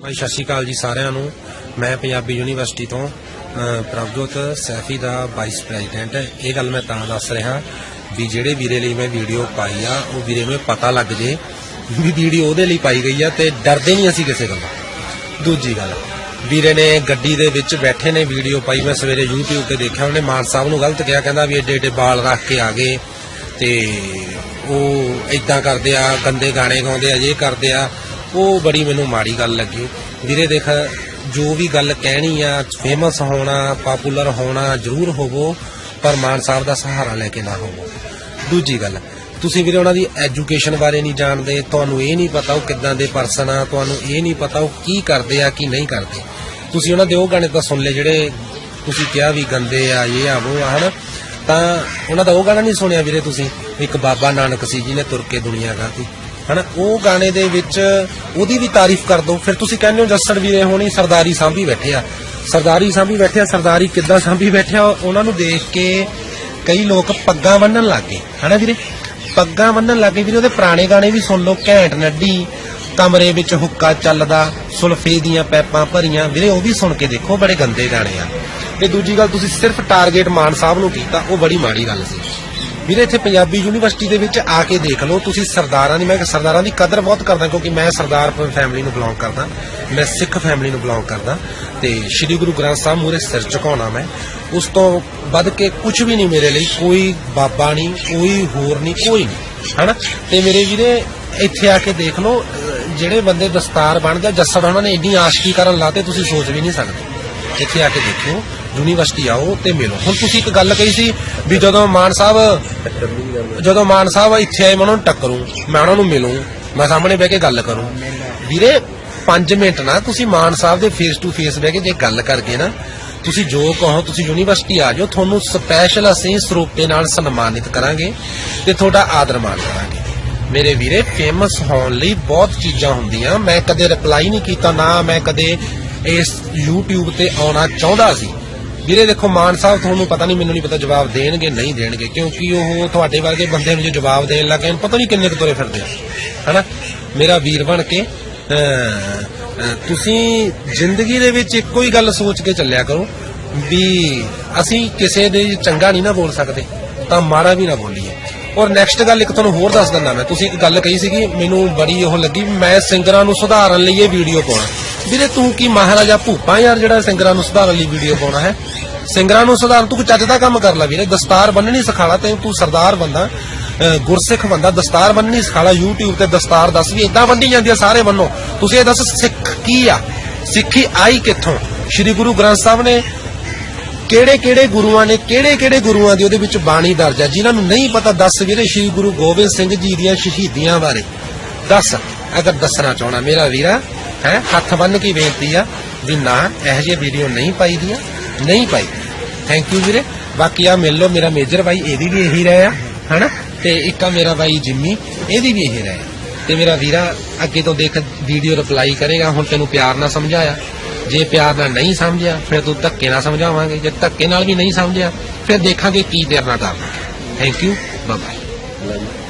ਭਾਈ ਸਤਿ ਸ਼੍ਰੀ ਅਕਾਲ ਜੀ ਸਾਰਿਆਂ ਨੂੰ। ਮੈਂ ਪੰਜਾਬੀ ਯੂਨੀਵਰਸਿਟੀ ਤੋਂ ਅ, ਪ੍ਰਭਜੋਤ ਸੈਫੀ ਦਾ ਵਾਈਸ ਪ੍ਰੈਜ਼ੀਡੈਂਟ ਇਹ ਗੱਲ ਮੈਂ ਤਾਂ ਦੱਸ ਰਿਹਾ ਵੀ ਜਿਹੜੇ ਵੀਰੇ ਲਈ ਮੈਂ ਵੀਡੀਓ ਪਾਈ ਆ ਉਹ ਵੀਰੇ ਨੂੰ ਪਤਾ ਲੱਗ ਜੇ ਵੀ ਵੀਡੀਓ ਉਹਦੇ ਲਈ ਪਾਈ ਗਈ ਆ ਤੇ ਡਰਦੇ ਨਹੀਂ ਅਸੀਂ ਕਿਸੇ ਗੱਲੋਂ। ਦੂਜੀ ਗੱਲ ਵੀਰੇ ਨੇ ਗੱਡੀ ਦੇ ਵਿੱਚ ਬੈਠੇ ਨੇ ਵੀਡੀਓ ਪਾਈ ਮੈਂ ਸਵੇਰੇ YouTube ਤੇ ਦੇਖਿਆ ਉਹਨੇ ਮਾਨ ਸਾਹਿਬ ਨੂੰ ਗਲਤ ਕਿਹਾ ਕਹਿੰਦਾ ਵੀ ਏਡੇ ਏਡੇ ਬਾਲ ਰੱਖ ਕੇ ਆ ਗਏ ਤੇ ਉਹ ਇਦਾਂ ਕਰਦੇ ਆ ਗੰਦੇ ਗਾਣੇ ਗਾਉਂਦੇ ਆ ਇਹ ਕਰਦੇ ਆ। ਉਹ ਬੜੀ ਮੈਨੂੰ ਮਾੜੀ ਗੱਲ ਲੱਗੀ। ਵੀਰੇ ਦੇਖ, ਜੋ ਵੀ ਗੱਲ ਕਹਿਣੀ ਆ ਫੇਮਸ ਹੋਣਾ ਪਪੂਲਰ ਹੋਣਾ ਜ਼ਰੂਰ ਹੋਵੋ, ਪਰ ਮਾਨ ਸਾਹਿਬ ਦਾ ਸਹਾਰਾ ਲੈ ਕੇ ਨਾ ਹੋਵੋ। ਦੂਜੀ ਗੱਲ, ਤੁਸੀਂ ਵੀਰੇ ਉਹਨਾਂ ਦੀ ਐਜੂਕੇਸ਼ਨ ਬਾਰੇ ਨਹੀਂ ਜਾਣਦੇ, ਤੁਹਾਨੂੰ ਇਹ ਨਹੀਂ ਪਤਾ ਉਹ ਕਿੱਦਾਂ ਦੇ ਪਰਸਨ ਆ, ਤੁਹਾਨੂੰ ਇਹ ਨਹੀਂ ਪਤਾ ਉਹ ਕੀ ਕਰਦੇ ਆ, ਕੀ ਨਹੀਂ ਕਰਦੇ। ਤੁਸੀਂ ਉਹਨਾਂ ਦੇ ਉਹ ਗਾਣੇ ਤਾਂ ਸੁਣ ਲਏ, ਜਿਹੜੇ ਤੁਸੀਂ ਕਿਹਾ ਵੀ ਗੰਦੇ ਆ, ਇਹ ਆ, ਉਹ ਆ, ਹਨਾ? ਤਾਂ ਉਹਨਾਂ ਦਾ ਉਹ ਗਾਣਾ ਨਹੀਂ ਸੁਣਿਆ ਵੀਰੇ ਤੁਸੀਂ? ਇੱਕ ਬਾਬਾ ਨਾਨਕ ਸੀ ਜੀ ਨੇ ਤੁਰ ਕੇ ਦੁਨੀਆ ਗਾਤੀ। ਹਨਾ? ਉਹ ਗਾਣੇ ਦੇ ਵਿੱਚ ਉਹਦੀ ਵੀ ਤਾਰੀਫ ਕਰ ਦੋ ਫਿਰ ਤੁਸੀਂ ਕਹਿੰਦੇ ਹੋ, ਜੱਸੜ ਵੀਰੇ ਹੋਣੀ ਸਰਦਾਰੀ ਸਾਂਭੀ ਬੈਠੇ ਆ। ਸਰਦਾਰੀ ਸਾਂਭੀ ਬੈਠੇ ਆ, ਸਰਦਾਰੀ ਕਿੱਦਾਂ ਸਾਂਭੀ ਬੈਠੇ ਆ, ਉਹਨਾਂ ਨੂੰ ਦੇਖ ਕੇ ਕਈ ਲੋਕ ਪੱਗਾਂ ਬੰਨਣ ਲੱਗ ਗਏ। ਹਨਾ ਵੀਰੇ? ਪੱਗਾਂ ਬੰਨਣ ਲੱਗ ਗਏ ਵੀਰੇ, ਉਹਦੇ ਪੁਰਾਣੇ ਗਾਣੇ ਵੀ ਸੁਣ ਲਓ, ਘੈਂਟ ਨੱਡੀ ਕਮਰੇ ਵਿੱਚ ਹੁੱਕਾ ਚੱਲਦਾ, ਸੁਲਫੇ ਦੀਆਂ ਪੈਪਾਂ ਭਰੀਆਂ। ਵੀਰੇ, ਉਹ ਵੀ ਸੁਣ ਕੇ ਦੇਖੋ, ਬੜੇ ਗੰਦੇ ਗਾਣੇ ਆ। ਤੇ ਦੂਜੀ ਗੱਲ, ਤੁਸੀਂ ਸਿਰਫ ਟਾਰਗੇਟ ਮਾਨ ਸਾਹਿਬ ਨੂੰ ਕੀਤਾ, ਉਹ ਬੜੀ ਮਾੜੀ ਗੱਲ ਸੀ। ਵੀਰੇ ਇੱਥੇ ਪੰਜਾਬੀ ਯੂਨੀਵਰਸਿਟੀ ਦੇ ਵਿੱਚ ਆ ਕੇ ਦੇਖ ਲਓ ਤੁਸੀਂ ਸਰਦਾਰਾਂ ਦੀ ਮੈਂ ਸਰਦਾਰਾਂ ਦੀ ਕਦਰ ਬਹੁਤ ਕਰਦਾ ਕਿਉਂਕਿ ਮੈਂ ਸਰਦਾਰ ਫੈਮਿਲੀ ਨੂੰ ਬਿਲੋਂਗ ਕਰਦਾ ਮੈਂ ਸਿੱਖ ਫੈਮਿਲੀ ਨੂੰ ਬਿਲੋਂਗ ਕਰਦਾ ਤੇ ਸ੍ਰੀ ਗੁਰੂ ਗ੍ਰੰਥ ਸਾਹਿਬ ਮੂਰੇ ਸਿਰ ਝੁਕਾਉਣਾ ਮੈਂ। ਉਸ ਤੋਂ ਵੱਧ ਕੇ ਕੁਝ ਵੀ ਨਹੀਂ ਮੇਰੇ ਲਈ ਕੋਈ ਬਾਬਾ ਨਹੀਂ ਕੋਈ ਹੋਰ ਨਹੀਂ ਕੋਈ ਨਹੀਂ ਹਨਾ? ਤੇ ਮੇਰੇ ਵੀਰੇ ਇੱਥੇ ਆ ਕੇ ਦੇਖ ਲਓ ਅਹ ਜਿਹੜੇ ਬੰਦੇ ਦਸਤਾਰ ਬਣਦੇ ਆ, ਜੱਸੜ ਉਹਨਾਂ ਨੇ ਇੰਨੀ ਆਸ਼ਕੀ ਕਰਨ ਲਾਤੇ ਤੁਸੀਂ ਸੋਚ ਵੀ ਨਹੀਂ ਸਕਦੇ। ਇੱਥੇ ਆ ਕੇ ਦੇਖਿਓ ਯੂਨੀਵਰਸਿਟੀ ਆਓ ਤੇ ਮਿਲੋ। ਹੁਣ ਤੁਸੀਂ ਇੱਕ ਗੱਲ ਕਹੀ ਸੀ ਵੀ ਜਦੋਂ ਮਾਨ ਸਾਹਿਬ ਜਦੋਂ ਮਾਨ ਸਾਹਿਬ ਇੱਥੇ ਆਏ, ਮੈਂ ਉਹਨਾਂ ਨੂੰ ਟੱਕਰੂ, ਮੈਂ ਉਹਨਾਂ ਨੂੰ ਮਿਲੂੰ, ਮੈਂ ਸਾਹਮਣੇ ਬਹਿ ਕੇ ਗੱਲ ਕਰੂੰ। ਵੀਰੇ 5 ਮਿੰਟ ਨਾ, ਤੁਸੀਂ ਮਾਨ ਸਾਹਿਬ ਦੇ ਫੇਸ ਟੂ ਫੇਸ ਬਹਿ ਕੇ ਜੇ ਗੱਲ ਕਰਕੇ ਨਾ, ਤੁਸੀਂ ਜੋ ਕਹੋ, ਤੁਸੀਂ ਯੂਨੀਵਰਸਿਟੀ ਆ ਜਾਓ, ਤੁਹਾਨੂੰ ਸਪੈਸ਼ਲ ਅਸੀਂ ਸਰੂਪੇ ਨਾਲ ਸਨਮਾਨਿਤ ਕਰਾਂਗੇ ਤੇ ਤੁਹਾਡਾ ਆਦਰ ਮਾਨ ਕਰਾਂਗੇ। ਮੇਰੇ ਵੀਰੇ ਫੇਮਸ ਹੋਣ ਲਈ ਬਹੁਤ ਚੀਜ਼ਾਂ ਹੁੰਦੀਆਂ। ਮੈਂ ਕਦੇ ਰਿਪਲਾਈ ਨਹੀਂ ਕੀਤਾ, ਨਾ ਮੈਂ ਕਦੇ ਇਸ YouTube ਤੇ ਆਉਣਾ ਚਾਹੁੰਦਾ ਸੀ। ਵੀਰੇ ਦੇਖੋ, ਮਾਨ ਸਾਹਿਬ ਤੁਹਾਨੂੰ ਪਤਾ ਨਹੀਂ, ਮੈਨੂੰ ਨਹੀਂ ਪਤਾ ਜਵਾਬ ਦੇਣਗੇ, ਨਹੀਂ ਦੇਣਗੇ, ਕਿਉਂਕਿ ਉਹ ਤੁਹਾਡੇ ਵਰਗੇ ਬੰਦੇ ਨੂੰ ਜੇ ਜਵਾਬ ਦੇਣ ਲੱਗੇ ਪਤਾ ਨਹੀਂ ਕਿੰਨੇ ਕੁ ਤੁਰੇ ਫਿਰਦੇ ਆ, ਹਨਾ? ਮੇਰਾ ਵੀਰ ਬਣ ਕੇ ਤੁਸੀਂ ਜ਼ਿੰਦਗੀ ਦੇ ਵਿੱਚ ਇੱਕੋ ਹੀ ਗੱਲ ਸੋਚ ਕੇ ਚੱਲਿਆ ਕਰੋ ਵੀ ਅਸੀਂ ਕਿਸੇ ਦੇ ਚੰਗਾ ਨਹੀਂ ਨਾ ਬੋਲ ਸਕਦੇ, ਤਾਂ ਮਾੜਾ ਵੀ ਨਾ ਬੋਲੀਏ। ਔਰ ਨੈਕਸਟ ਗੱਲ ਇੱਕ ਤੁਹਾਨੂੰ ਹੋਰ ਦੱਸ ਦਿੰਦਾ ਮੈਂ, ਤੁਸੀਂ ਇੱਕ ਗੱਲ ਕਹੀ ਸੀਗੀ, ਮੈਨੂੰ ਬੜੀ ਉਹ ਲੱਗੀ ਮੈਂ ਸਿੰਗਰਾਂ ਨੂੰ ਸੁਧਾਰਨ ਲਈ ਇਹ ਵੀਡੀਓ ਪਾਉਣਾ। ਵੀਰੇ, ਤੂੰ ਕੀ ਮਹਾਰਾਜਾ ਭੂਪਾ ਯਾਰ ਜਿਹੜਾ ਸਿੰਗਰਾਂ ਨੂੰ ਸੁਧਾਰਨ ਲਈ ਵੀਡੀਓ ਪਾਉਣਾ ਹੈ? ਸਿੰਗਰਾਂ ਨੂੰ ਸੁਧਾਰਨ, ਤੂੰ ਕੋਈ ਚੱਜ ਦਾ ਕੰਮ ਕਰ ਲੈ ਵੀਰੇ। ਦਸਤਾਰ ਬੰਨਣੀ ਸਿਖਾਲਾ ਤੇ ਤੂੰ ਸਰਦਾਰ ਬੰਦਾ ਗੁਰਸਿੱਖ ਬੰਦਾ। ਦਸਤਾਰ ਬੰਨਣੀ ਸਿਖਾਲਾ YouTube ਤੇ ਦਸਤਾਰ ਦੱਸ ਵੀ ਇਦਾਂ ਬੰਨੀ ਜਾਂਦੀ ਆ ਸਾਰੇ ਬੰਨੋ। ਤੁਸੀਂ ਇਹ ਦੱਸ ਸਿੱਖ ਕੀ ਆ? ਸਿੱਖੀ ਆਈ ਕਿੱਥੋਂ? ਸ੍ਰੀ ਗੁਰੂ ਗ੍ਰੰਥ ਸਾਹਿਬ ਨੇ ਕਿਹੜੇ ਕਿਹੜੇ ਗੁਰੂਆਂ ਨੇ ਕਿਹੜੇ ਕਿਹੜੇ ਗੁਰੂਆਂ ਦੀ ਉਹਦੇ ਵਿੱਚ ਬਾਣੀ ਦਰਜ ਹੈ ਜਿਨ੍ਹਾਂ ਨੂੰ ਨਹੀਂ ਪਤਾ, ਦੱਸ ਵੀਰੇ ਸ੍ਰੀ ਗੁਰੂ ਗੋਬਿੰਦ ਸਿੰਘ ਜੀ ਦੀਆਂ ਸ਼ਹੀਦੀਆਂ ਬਾਰੇ। ਦੱਸ, ਅਗਰ ਦੱਸਣਾ ਚਾਹਣਾ ਮੇਰਾ ਵੀਰਾ। ਹੈ? ਹੱਥ ਬੰਨ ਕੇ ਬੇਨਤੀ ਆ ਵੀ ਨਾ, ਇਹੋ ਜਿਹੀ ਵੀਡੀਓ ਨਹੀਂ ਪਾਈ ਦੀਆਂ, ਨਹੀਂ ਪਾਈ। ਥੈਂਕ ਯੂ ਵੀਰੇ। ਬਾਕੀ ਆ ਮਿਲ ਲਓ, ਮੇਰਾ ਮੇਜਰ ਭਾਈ ਇਹਦੀ ਵੀ ਇਹੀ ਰਹਿ ਆ, ਹਨਾ? ਤੇ ਇੱਕ ਆ ਮੇਰਾ ਭਾਈ ਜਿੰਮੀ, ਇਹਦੀ ਵੀ ਇਹੀ ਰਹਿ ਆ। ਤੇ ਮੇਰਾ ਵੀਰਾ ਅੱਗੇ ਤੋਂ ਦੇਖ ਵੀਡੀਓ ਰਿਪਲਾਈ ਕਰੇਗਾ, ਹੁਣ ਤੈਨੂੰ ਪਿਆਰ ਨਾਲ ਸਮਝਾਇਆ। ਜੇ ਪਿਆਰ ਨਾਲ ਨਹੀਂ ਸਮਝਿਆ, ਫਿਰ ਤੂੰ ਧੱਕੇ ਨਾਲ ਸਮਝਾਵਾਂਗੇ। ਜੇ ਧੱਕੇ ਨਾਲ ਵੀ ਨਹੀਂ ਸਮਝਿਆ, ਫਿਰ ਦੇਖਾਂਗੇ ਕੀ ਤੇਰੇ ਨਾਲ ਕਰਨਾ। Thank you bye bye